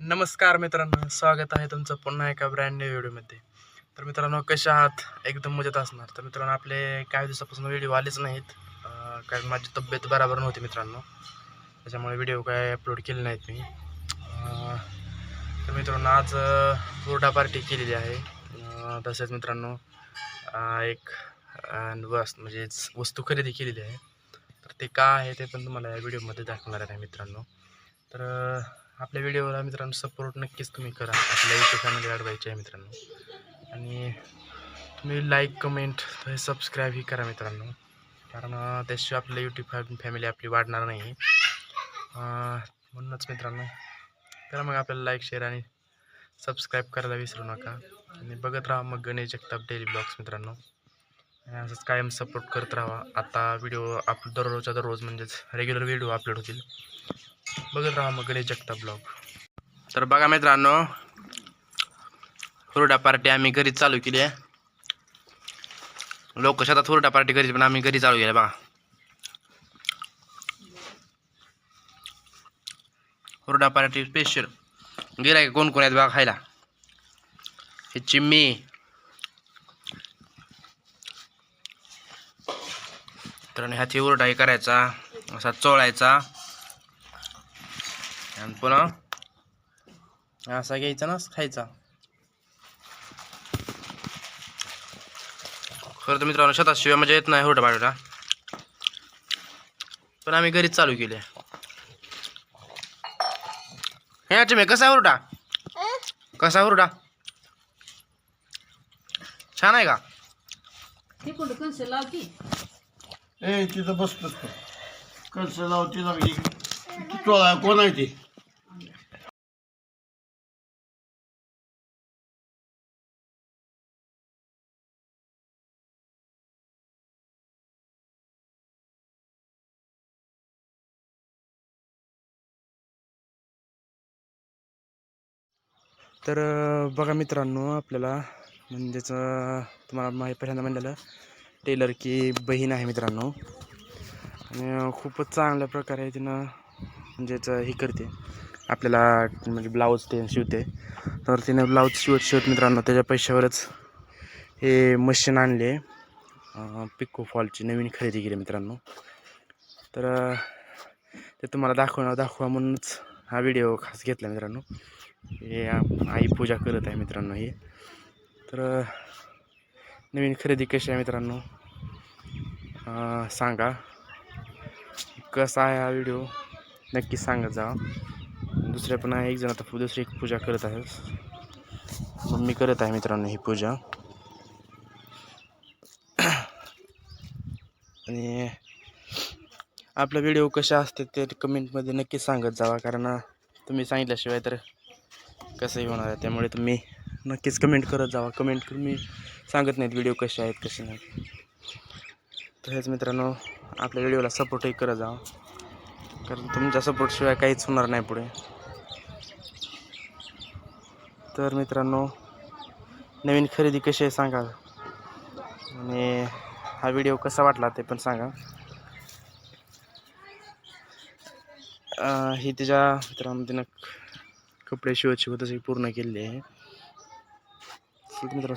नमस्कार मित्रांनो स्वागत आहे तुमचं पुन्हा एका ब्रँड न्यू व्हिडिओमध्ये तर मित्रांनो कसे आहात? एकदम मजेत असणार. तर मित्रांनो आपले काही दिवसापासून व्हिडिओ आलेच नाहीत. कारण माझी तब्येत बरोबर नव्हती मित्रांनो. त्याच्यामुळे व्हिडिओ काय अपलोड केले नाहीत मी. तर मित्रांनो आज हुरडा पार्टी केलेली आहे. तसेच मित्रांनो एक वस म्हणजेच वस्तू खरेदी केलेली आहे. तर ते का आहे ते पण तुम्हाला या व्हिडिओमध्ये दाखवणार आहे मित्रांनो. तर आपल्या व्हिडिओला मित्रांनो सपोर्ट नक्कीच तुम्ही करा. आपल्या यूट्यूब फॅमिली वाढवायचे आहे मित्रांनो. आणि तुम्ही लाईक कमेंट सबस्क्राईबही करा मित्रांनो. कारण त्याशिवाय आपल्या यूट्यूब फॅ फॅमिली आपली वाढणार नाही. म्हणूनच मित्रांनो करा मग आपल्याला लाईक शेअर आणि सबस्क्राईब करायला विसरू नका. आणि बघत राहा मग गणेश जगताप डेली ब्लॉग्स मित्रांनो. आणि असंच कायम सपोर्ट करत राहा. आता व्हिडिओ आप दररोजच्या दररोज म्हणजेच रेग्युलर व्हिडिओ अपलोड होतील. बघत राहा मग गणेश जगताप ब्लॉग तर बघा मित्रांनो हुरडा पार्टी आम्ही घरी चालू केली आहे. लोक शेतात हुरडा पार्टी घरी पण आम्ही घरी चालू केली बघा. हुरडा पार्टी स्पेशल गिराय कोण कोण आहेत बघा खायला? हे चिम्मी. तर आणि ह्याची हुरडा हे करायचा असा चोळायचा. आणि पुन्हा असा घ्यायचा ना खायचा. खरं तर मित्रांनो शेतात शिवाय म्हणजे येत नाही हुरडा पाडा पण आम्ही घरीच चालू केले. हे तुम्ही कसा हुरडा? कसा हुरडा? छान आहे का? ते कुठं कंस लावती? ए तिथं बस बस कळस लावते ना चोळा कोण आहे ते? तर बघा मित्रांनो आपल्याला म्हणजेच तुम्हाला माहीत पहिल्यांदा म्हणलेलं टेलर की बहीण आहे मित्रांनो. आणि खूपच चांगल्या प्रकारे तिनं म्हणजेच हे करते. आपल्याला म्हणजे ब्लाऊज ते शिवते. तर तिने ब्लाऊज शिवत शिवत मित्रांनो त्याच्या पैशावरच हे मशीन आणले. पिको फॉलची नवीन खरेदी केली मित्रांनो. तर ते तुम्हाला दाखवणार दाखवा म्हणूनच हा व्हिडिओ खास घेतला मित्रांनो. हे आई पूजा करत आहे मित्रांनो हे. तर नवीन खरेदी कशी आहे मित्रांनो? सांगा. कसा आहे हा व्हिडिओ? नक्की सांगत जा. दुसऱ्या पण आहे एक जण आता दुसरी एक पूजा करत आहे. मम्मी करत आहे मित्रांनो ही पूजा. आणि आपला व्हिडिओ कसे असते ते कमेंटमध्ये नक्की सांगत जावा. कारण तुम्ही सांगितल्याशिवाय तर कसंही होणार आहे. त्यामुळे तुम्ही नक्कीच कमेंट करत जावा. कमेंट करून मी सांगत नाहीत व्हिडिओ कसे आहेत कसे नाही तसेच मित्रांनो आपल्या व्हिडिओला सपोर्टही करत जावा. कारण तुमच्या सपोर्टशिवाय काहीच होणार नाही पुढे. तर मित्रांनो नवीन खरेदी कशी आहे सांगा. आणि हा व्हिडिओ कसा वाटला ते पण सांगा. ही तिच्या मित्रांनो तिनं कपडे शिवत शिवत असे पूर्ण केलेली आहे. मित्रांनो